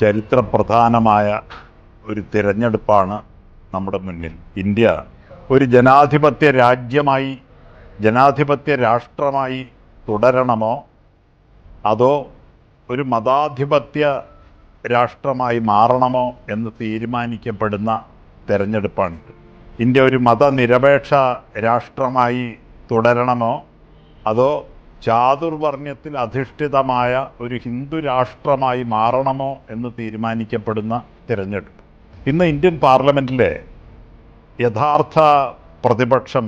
ചരിത്രപ്രധാനമായ ഒരു തിരഞ്ഞെടുപ്പാണ് നമ്മുടെ മുന്നിൽ. ഇന്ത്യ ഒരു ജനാധിപത്യ രാജ്യമായി ജനാധിപത്യ രാഷ്ട്രമായി തുടരണമോ? അതോ ഒരു മതാധിപത്യ രാഷ്ട്രമായി മാറണമോ എന്ന് തീരുമാനിക്കപ്പെടുന്ന തിരഞ്ഞെടുപ്പാണിത് ഇന്ത്യ ഒരു മതനിരപേക്ഷ രാഷ്ട്രമായി തുടരണമോ? അതോ ചാതുർവർണയത്തിൽ അധിഷ്ഠിതമായ ഒരു ഹിന്ദു രാഷ്ട്രമായി മാറണമോ എന്ന് തീരുമാനിക്കപ്പെടുന്ന തിരഞ്ഞെടുപ്പ്. ഇന്ന് ഇന്ത്യൻ പാർലമെന്റിലെ യഥാർത്ഥ പ്രതിപക്ഷം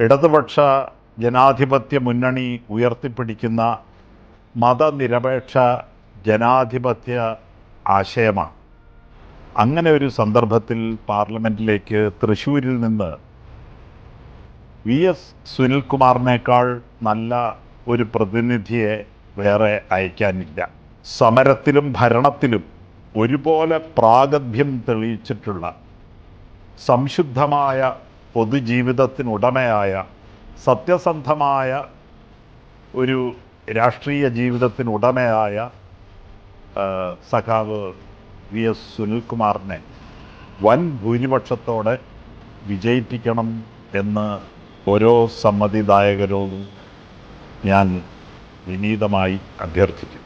ഇടതുപക്ഷ ജനാധിപത്യ മുന്നണി ഉയർത്തിപ്പിടിക്കുന്ന മതനിരപേക്ഷ ജനാധിപത്യ ആശയമാണ്. അങ്ങനെ ഒരു സന്ദർഭത്തിൽ പാർലമെന്റിലേക്ക് തൃശ്ശൂരിൽ നിന്ന് വി എസ് സുനിൽകുമാറിനേക്കാൾ നല്ല ഒരു പ്രതിനിധിയെ വേറെ അയക്കാനില്ല. സമരത്തിലും ഭരണത്തിലും ഒരുപോലെ പ്രാഗഭ്യം തെളിയിച്ചിട്ടുള്ള സംശുദ്ധമായ പൊതുജീവിതത്തിനുടമയായ സത്യസന്ധമായ ഒരു രാഷ്ട്രീയ ജീവിതത്തിനുടമയായ സഖാവ് വി എസ് സുനിൽകുമാറിനെ വൻ ഭൂരിപക്ഷത്തോടെ വിജയിപ്പിക്കണം എന്ന് ഓരോ സമ്മതിദായകരോടും ഞാൻ വിനീതമായി അഭ്യർത്ഥിക്കുന്നു.